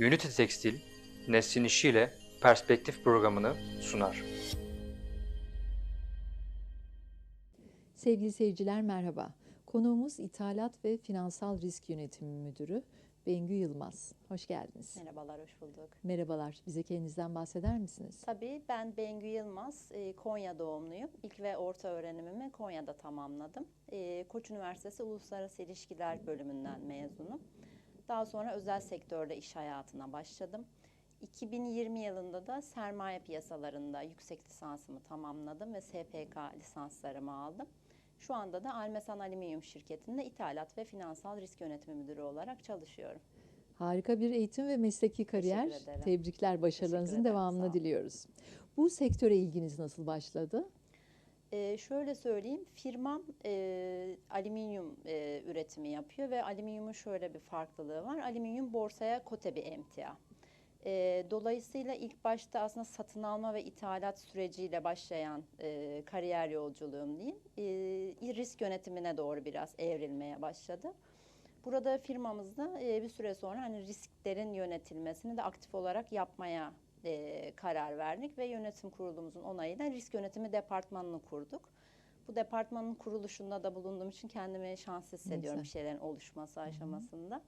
Unity Tekstil, Neslin İşi ile Perspektif programını sunar. Sevgili seyirciler merhaba. Konuğumuz İthalat ve Finansal Risk Yönetimi Müdürü Bengü Yılmaz. Hoş geldiniz. Merhabalar, hoş bulduk. Merhabalar. Bize kendinizden bahseder misiniz? Tabii ben Bengü Yılmaz, e, Konya doğumluyum. İlk ve orta öğrenimimi Konya'da tamamladım. E, Koç Üniversitesi Uluslararası İlişkiler bölümünden mezunum. Daha sonra özel sektörde iş hayatına başladım. 2020 yılında da sermaye piyasalarında yüksek lisansımı tamamladım ve SPK lisanslarımı aldım. Şu anda da Almesan Alüminyum şirketinde ithalat ve finansal risk yönetimi müdürü olarak çalışıyorum. Harika bir eğitim ve mesleki kariyer. Tebrikler, başarılarınızın devamını diliyoruz. Bu sektöre ilginiz nasıl başladı? Ee, şöyle söyleyeyim, firmam e, alüminyum e, üretimi yapıyor ve alüminyumun şöyle bir farklılığı var. Alüminyum borsaya kote bir emtia. E, dolayısıyla ilk başta aslında satın alma ve ithalat süreciyle başlayan e, kariyer yolculuğum diyeyim, e, risk yönetimine doğru biraz evrilmeye başladı. Burada firmamızda e, bir süre sonra hani risklerin yönetilmesini de aktif olarak yapmaya e, karar verdik ve yönetim kurulumuzun onayıyla risk yönetimi departmanını kurduk. Bu departmanın kuruluşunda da bulunduğum için kendimi şanslı hissediyorum güzel. bir şeylerin oluşması aşamasında.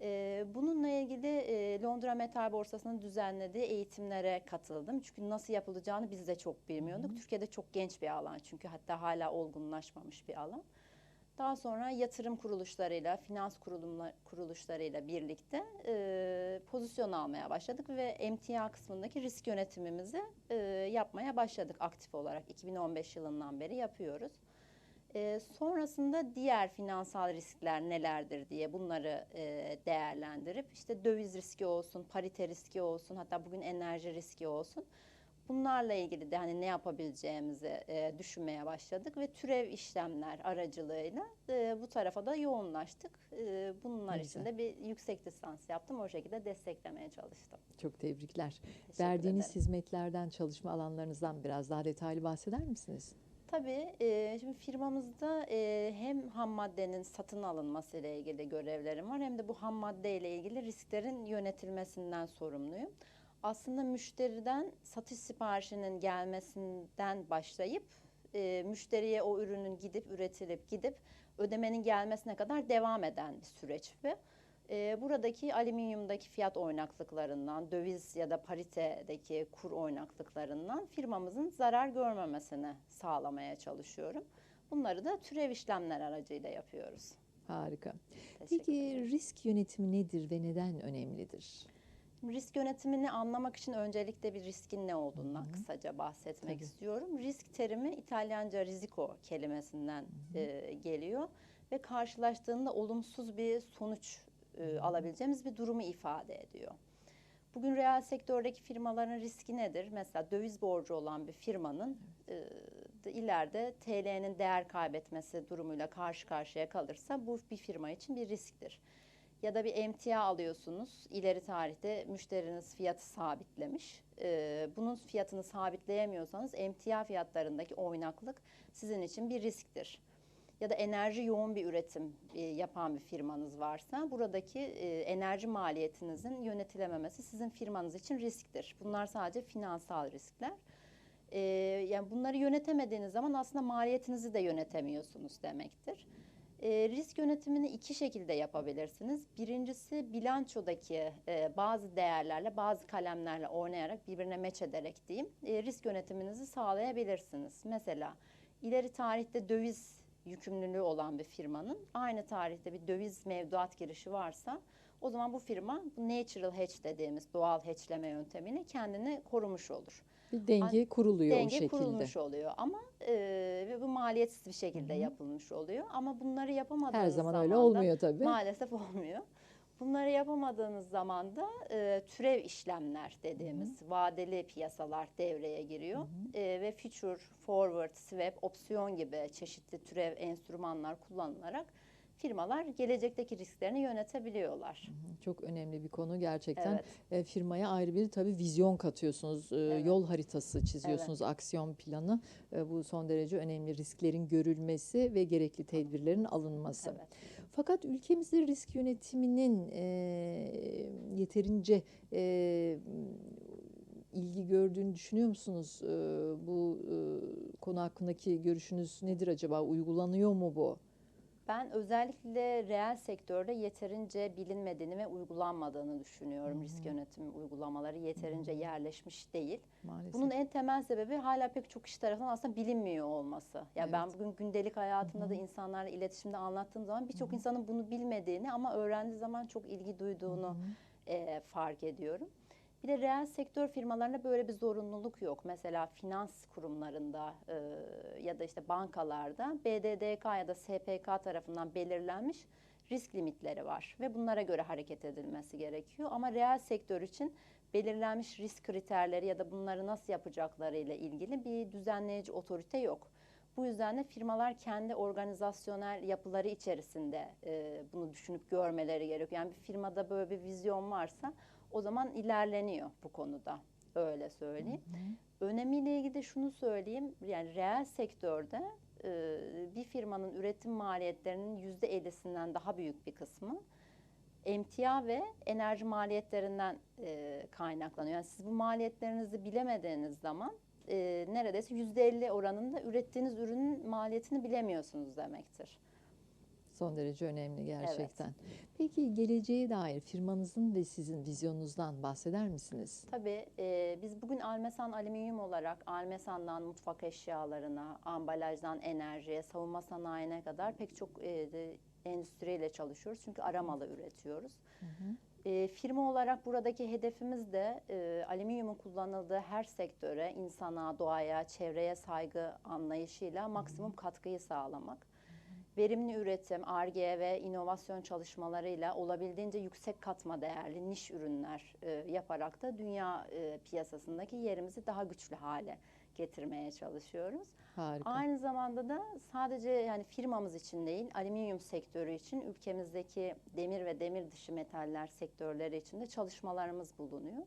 E, bununla ilgili e, Londra Metal Borsası'nın düzenlediği eğitimlere katıldım. Çünkü nasıl yapılacağını biz de çok bilmiyorduk. Türkiye'de çok genç bir alan çünkü hatta hala olgunlaşmamış bir alan. Daha sonra yatırım kuruluşlarıyla, finans kuruluşlarıyla birlikte e, pozisyon almaya başladık ve emtia kısmındaki risk yönetimimizi e, yapmaya başladık aktif olarak. 2015 yılından beri yapıyoruz. E, sonrasında diğer finansal riskler nelerdir diye bunları e, değerlendirip işte döviz riski olsun, parite riski olsun, hatta bugün enerji riski olsun. Bunlarla ilgili de hani ne yapabileceğimizi e, düşünmeye başladık ve türev işlemler aracılığıyla e, bu tarafa da yoğunlaştık. E, bunlar Ne için güzel. de bir yüksek lisans yaptım. O şekilde desteklemeye çalıştım. Çok tebrikler. Teşekkür Verdiğiniz ederim. hizmetlerden, çalışma alanlarınızdan biraz daha detaylı bahseder misiniz? Tabii e, şimdi firmamızda e, hem ham maddenin satın alınması ile ilgili görevlerim var hem de bu ham madde ile ilgili risklerin yönetilmesinden sorumluyum. Aslında müşteriden satış siparişinin gelmesinden başlayıp e, müşteriye o ürünün gidip üretilip gidip ödemenin gelmesine kadar devam eden bir süreç ve e, buradaki alüminyumdaki fiyat oynaklıklarından, döviz ya da paritedeki kur oynaklıklarından firmamızın zarar görmemesini sağlamaya çalışıyorum. Bunları da türev işlemler aracıyla yapıyoruz. Harika. Peki risk yönetimi nedir ve neden önemlidir? Risk yönetimini anlamak için öncelikle bir riskin ne olduğundan kısaca bahsetmek Tabii. istiyorum. Risk terimi İtalyanca risiko kelimesinden e, geliyor ve karşılaştığında olumsuz bir sonuç e, alabileceğimiz bir durumu ifade ediyor. Bugün reel sektördeki firmaların riski nedir? Mesela döviz borcu olan bir firmanın e, de- ileride TL'nin değer kaybetmesi durumuyla karşı karşıya kalırsa bu bir firma için bir risktir. Ya da bir emtia alıyorsunuz. İleri tarihte müşteriniz fiyatı sabitlemiş. E, bunun fiyatını sabitleyemiyorsanız emtia fiyatlarındaki oynaklık sizin için bir risktir ya da enerji yoğun bir üretim e, yapan bir firmanız varsa buradaki e, enerji maliyetinizin yönetilememesi sizin firmanız için risktir. Bunlar sadece finansal riskler. E, yani bunları yönetemediğiniz zaman aslında maliyetinizi de yönetemiyorsunuz demektir. E, risk yönetimini iki şekilde yapabilirsiniz. Birincisi bilançodaki e, bazı değerlerle, bazı kalemlerle oynayarak birbirine meç ederek diyeyim, e, risk yönetiminizi sağlayabilirsiniz. Mesela ileri tarihte döviz yükümlülüğü olan bir firmanın aynı tarihte bir döviz mevduat girişi varsa o zaman bu firma bu natural hedge dediğimiz doğal hedgeleme yöntemiyle kendini korumuş olur. Bir denge kuruluyor o Denge şekilde. kurulmuş oluyor ama e, ve bu maliyetsiz bir şekilde yapılmış oluyor. Ama bunları yapamadığınız Her zaman öyle olmuyor tabii. Maalesef olmuyor. Bunları yapamadığınız zaman da e, türev işlemler dediğimiz vadeli piyasalar devreye giriyor. E, ve future, forward, swap, opsiyon gibi çeşitli türev enstrümanlar kullanılarak firmalar gelecekteki risklerini yönetebiliyorlar. Çok önemli bir konu gerçekten. Evet. E, firmaya ayrı bir tabii vizyon katıyorsunuz. E, Evet. Yol haritası çiziyorsunuz, aksiyon planı. E, bu son derece önemli risklerin görülmesi ve gerekli tedbirlerin alınması. Evet. Fakat ülkemizde risk yönetiminin e, yeterince e, ilgi gördüğünü düşünüyor musunuz? E, bu e, konu hakkındaki görüşünüz nedir acaba? Uygulanıyor mu bu? Ben özellikle reel sektörde yeterince bilinmediğini ve uygulanmadığını düşünüyorum. Risk yönetimi uygulamaları yeterince yerleşmiş değil. Maalesef. Bunun en temel sebebi hala pek çok kişi tarafından aslında bilinmiyor olması. Ya ben Evet. bugün gündelik hayatımda da insanlarla iletişimde anlattığım zaman birçok insanın bunu bilmediğini ama öğrendiği zaman çok ilgi duyduğunu e, fark ediyorum. Bir de reel sektör firmalarında böyle bir zorunluluk yok. Mesela finans kurumlarında e, ya da işte bankalarda BDDK ya da SPK tarafından belirlenmiş risk limitleri var ve bunlara göre hareket edilmesi gerekiyor. Ama reel sektör için belirlenmiş risk kriterleri ya da bunları nasıl yapacakları ile ilgili bir düzenleyici otorite yok. Bu yüzden de firmalar kendi organizasyonel yapıları içerisinde e, bunu düşünüp görmeleri gerekiyor. Yani bir firmada böyle bir vizyon varsa o zaman ilerleniyor bu konuda. Öyle söyleyeyim. Önemiyle ilgili de şunu söyleyeyim. Yani reel sektörde e, bir firmanın üretim maliyetlerinin yüzde 50'sinden daha büyük bir kısmı emtia ve enerji maliyetlerinden e, kaynaklanıyor. Yani siz bu maliyetlerinizi bilemediğiniz zaman e, neredeyse yüzde 50 oranında ürettiğiniz ürünün maliyetini bilemiyorsunuz demektir. Son derece önemli gerçekten. Peki geleceğe dair firmanızın ve sizin vizyonunuzdan bahseder misiniz? Tabii e, biz bugün Almesan Alüminyum olarak Almesan'dan mutfak eşyalarına, ambalajdan enerjiye, savunma sanayine kadar pek çok e, de endüstriyle çalışıyoruz. Çünkü aramalı üretiyoruz. E, firma olarak buradaki hedefimiz de e, alüminyumun kullanıldığı her sektöre, insana, doğaya, çevreye saygı anlayışıyla maksimum katkıyı sağlamak. Verimli üretim, ARGE ve inovasyon çalışmalarıyla olabildiğince yüksek katma değerli niş ürünler e, yaparak da dünya e, piyasasındaki yerimizi daha güçlü hale getirmeye çalışıyoruz. Harika. Aynı zamanda da sadece yani firmamız için değil, alüminyum sektörü için ülkemizdeki demir ve demir dışı metaller sektörleri için de çalışmalarımız bulunuyor.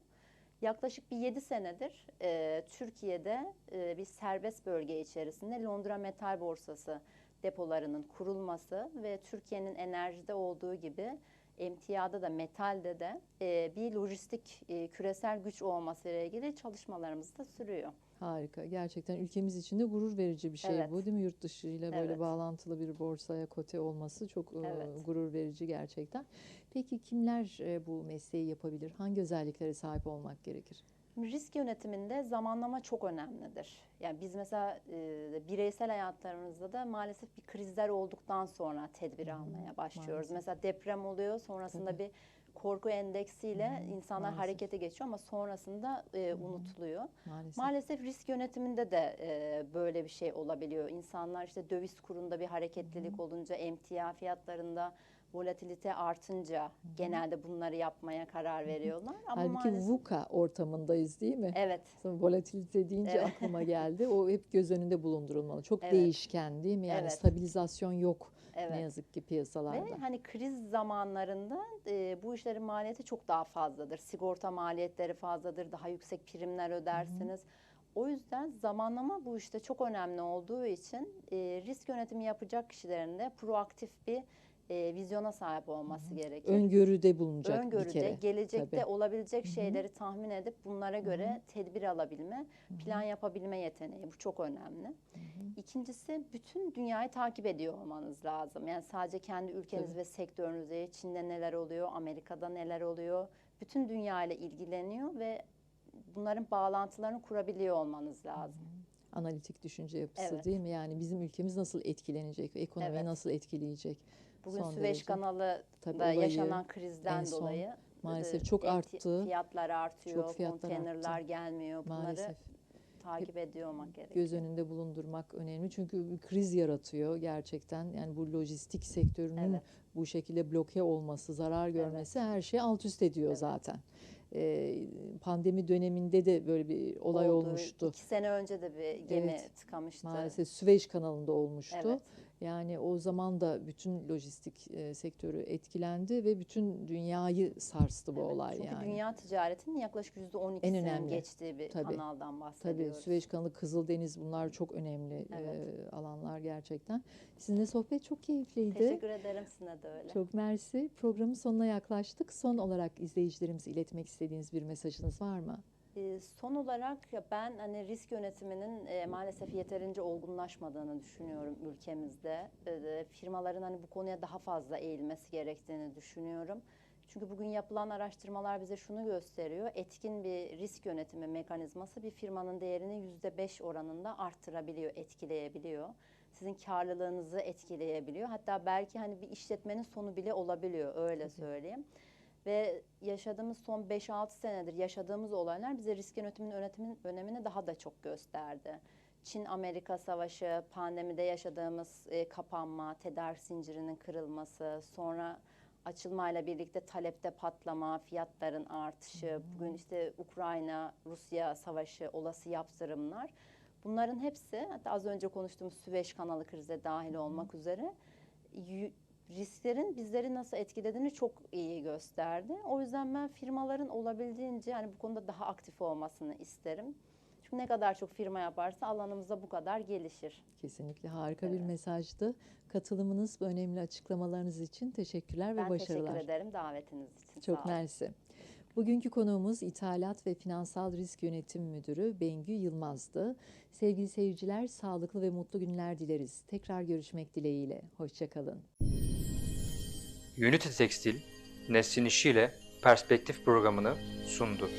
Yaklaşık bir 7 senedir e, Türkiye'de e, bir serbest bölge içerisinde Londra Metal Borsası depolarının kurulması ve Türkiye'nin enerjide olduğu gibi emtiyada da metalde de e, bir lojistik e, küresel güç olması ile ilgili çalışmalarımız da sürüyor. Harika. Gerçekten ülkemiz için de gurur verici bir şey Evet. bu değil mi? Yurt dışı ile böyle Evet. bağlantılı bir borsaya kote olması çok e, Evet. gurur verici gerçekten. Peki kimler e, bu mesleği yapabilir? Hangi özelliklere sahip olmak gerekir? Risk yönetiminde zamanlama çok önemlidir. Yani biz mesela e, bireysel hayatlarımızda da maalesef bir krizler olduktan sonra tedbir almaya başlıyoruz. maalesef. Mesela deprem oluyor, sonrasında bir korku endeksiyle insanlar maalesef. harekete geçiyor ama sonrasında e, unutuluyor. Maalesef. Maalesef risk yönetiminde de e, böyle bir şey olabiliyor. İnsanlar işte döviz kurunda bir hareketlilik olunca, emtia fiyatlarında volatilite artınca genelde bunları yapmaya karar veriyorlar. Ama Halbuki maalesef VUCA ortamındayız değil mi? evet. Sonra volatilite deyince Evet. aklıma geldi. O hep göz önünde bulundurulmalı. Çok Evet. değişken değil mi? Yani Evet. stabilizasyon yok Evet. ne yazık ki piyasalarda. Ve hani kriz zamanlarında e, bu işlerin maliyeti çok daha fazladır. Sigorta maliyetleri fazladır, daha yüksek primler ödersiniz. O yüzden zamanlama bu işte çok önemli olduğu için e, risk yönetimi yapacak kişilerin de proaktif bir e, vizyona sahip olması gerekir. Öngörüde bulunacak bir Öngörüde, kere. gelecekte Tabii. olabilecek şeyleri tahmin edip bunlara göre tedbir alabilme, plan yapabilme yeteneği bu çok önemli. İkincisi bütün dünyayı takip ediyor olmanız lazım. Yani sadece kendi ülkeniz Tabii. ve sektörünüz değil, Çin'de neler oluyor, Amerika'da neler oluyor. Bütün dünya ile ilgileniyor ve bunların bağlantılarını kurabiliyor olmanız lazım. Analitik düşünce yapısı Evet. değil mi? Yani bizim ülkemiz nasıl etkilenecek, ekonomiyi Evet. nasıl etkileyecek? Bugün Son Süveyş derece. kanalı Tabii da yaşanan krizden en son dolayı maalesef e, çok emti- arttı. Fiyatlar artıyor, Çok fiyatlar konteynerler arttı. gelmiyor. Bunları Maalesef takip ediyor olmak gerekiyor. göz önünde bulundurmak önemli. Çünkü bir kriz yaratıyor gerçekten. Yani bu lojistik sektörünün Evet. bu şekilde bloke olması, zarar görmesi her şeyi alt üst ediyor Evet. zaten. Ee, pandemi döneminde de böyle bir olay Oldu. olmuştu. İki sene önce de bir gemi Evet, tıkamıştı. Maalesef Süveyş kanalında olmuştu. Evet. Yani o zaman da bütün lojistik e, sektörü etkilendi ve bütün dünyayı sarstı bu Evet, olay Çünkü yani. dünya ticaretinin yaklaşık yüzde on En ikisinin önemli. geçtiği bir Tabii. kanaldan Tabii bahsediyoruz. Süveyş kanalı, Kızıldeniz bunlar çok önemli Evet. e, alanlar gerçekten. Sizinle sohbet çok keyifliydi. Teşekkür ederim size de öyle. Çok mersi. Programın sonuna yaklaştık. Son olarak izleyicilerimize iletmek istediğiniz bir mesajınız var mı? Ee, Son olarak ya ben hani risk yönetiminin e, maalesef yeterince olgunlaşmadığını düşünüyorum ülkemizde. Ee, Firmaların hani bu konuya daha fazla eğilmesi gerektiğini düşünüyorum. Çünkü bugün yapılan araştırmalar bize şunu gösteriyor. Etkin bir risk yönetimi mekanizması bir firmanın değerini yüzde beş oranında arttırabiliyor, etkileyebiliyor. Sizin karlılığınızı etkileyebiliyor. Hatta belki hani bir işletmenin sonu bile olabiliyor öyle söyleyeyim. Ve yaşadığımız son 5-6 senedir yaşadığımız olaylar bize risk yönetiminin yönetimin önemini daha da çok gösterdi. Çin-Amerika savaşı, pandemide yaşadığımız e, kapanma, tedarik zincirinin kırılması, sonra açılmayla birlikte talepte patlama, fiyatların artışı, bugün işte Ukrayna-Rusya savaşı, olası yaptırımlar. Bunların hepsi, hatta az önce konuştuğumuz Süveyş kanalı krize dahil olmak üzere risklerin bizleri nasıl etkilediğini çok iyi gösterdi. O yüzden ben firmaların olabildiğince yani bu konuda daha aktif olmasını isterim. Çünkü ne kadar çok firma yaparsa alanımızda bu kadar gelişir. Kesinlikle harika bir Evet. mesajdı. Katılımınız, bu önemli açıklamalarınız için teşekkürler ve Ben başarılar. teşekkür ederim davetiniz için. Çok mersi. Bugünkü konuğumuz İthalat ve Finansal Risk Yönetim Müdürü Bengü Yılmaz'dı. Sevgili seyirciler, sağlıklı ve mutlu günler dileriz. Tekrar görüşmek dileğiyle. Hoşçakalın. Unity Tekstil, Neslin İşi ile Perspektif programını sundu.